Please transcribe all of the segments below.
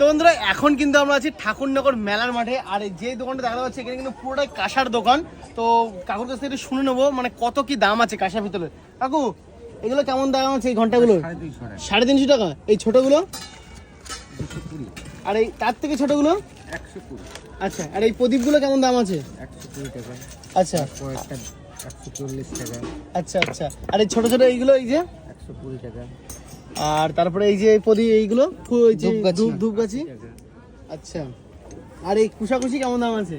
তো বন্ধুরা এখন কিন্তু আমরা আছি ঠাকুরনগর মেলার মাঠে। আর এই যে দোকানটা দেখা যাচ্ছে এখানে কিন্তু পুরোটাই কাঁসার দোকান। তো কাকুর কাছ থেকে একটু শুনে নেব মানে কত কি দাম আছে কাঁসার ভিতরে। কাকু এগুলো কেমন দাম আছে এই ঘন্টাগুলো সাড়ে তিনশো টাকা। সাড়ে তিনশো টাকা? এই ছোটগুলো? আর এই তার থেকে ছোটগুলো? একশো কুড়ি। আচ্ছা আর এই প্রদীপগুলো কেমন দাম আছে? একশো কুড়ি টাকা। আচ্ছা। একশো চল্লিশ টাকা। আচ্ছা আচ্ছা। আর এই ছোট ছোট এইগুলো এই যে? একশো কুড়ি টাকা। আর তারপরে এই যে এই প্রদীপ এইগুলো ধূপগাছি। ধূপ ধূপগাছি। আচ্ছা। আর এই কুশাকুশি কেমন দাম আছে?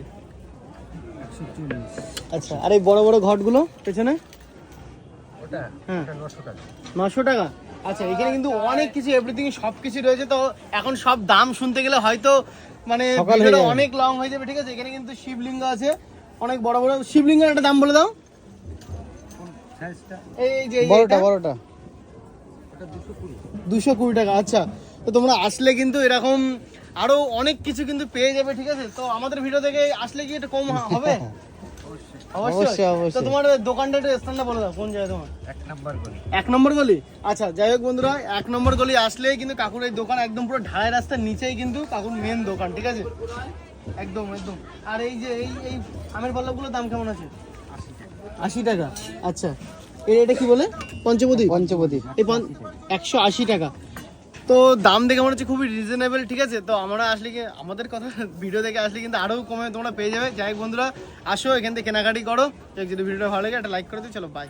আচ্ছা আর এই বড় বড় ঘটগুলো পেছনে? হ্যাঁ। নশো টাকা। আচ্ছা এখানে কিন্তু অনেক কিছু এভরিথিং সব কিছু রয়েছে। তো এখন সব দাম শুনতে গেলে হয়তো মানে। অনেক লং হয়ে যাবে ঠিক আছে? এখানে কিন্তু শিবলিঙ্গ আছে অনেক বড় বড়। শিবলিঙ্গের একটা দাম বলে দাও। এই যে বড়টা বড়টা। দুশো কুড়ি। টাকা আচ্ছা। তো তোমরা আসলে কিন্তু এরকম আরও অনেক কিছু কিন্তু পেয়ে যাবে ঠিক আছে? তো আমাদের ভিডিও থেকে আসলে কি একটু কম হবে? অবশ্যই, অবশ্যই তো তোমার দোকানটা একটু স্থানটা বলে দাও কোন জায়গায় তোমার? এক নাম্বার এক নম্বর গলি? আচ্ছা যাই হোক বন্ধুরা এক নম্বর গলি আসলেই কিন্তু কাকুর এই দোকান একদম পুরো ঢালাই রাস্তার নিচেই কিন্তু কাকুর মেন দোকান ঠিক আছে? একদম একদম। আর এই যে এই এই আমের দাম কেমন আছে? আশি টাকা। আচ্ছা। এটা কি বলে? পঞ্চপতি পঞ্চপতি এই একশো আশি টাকা। তো দাম দেখে মনে হচ্ছে খুবই রিজনেবল ঠিক আছে? তো আমরা আসলে কি আমাদের কথা ভিডিও দেখে আসলে কিন্তু আরও কমে তোমরা পেয়ে যাবে। যাই বন্ধুরা আসো এখান থেকে কেনাকাটি করো। যদি ভিডিওটা ভালো লাগে একটা লাইক করে দিও। চলো বাই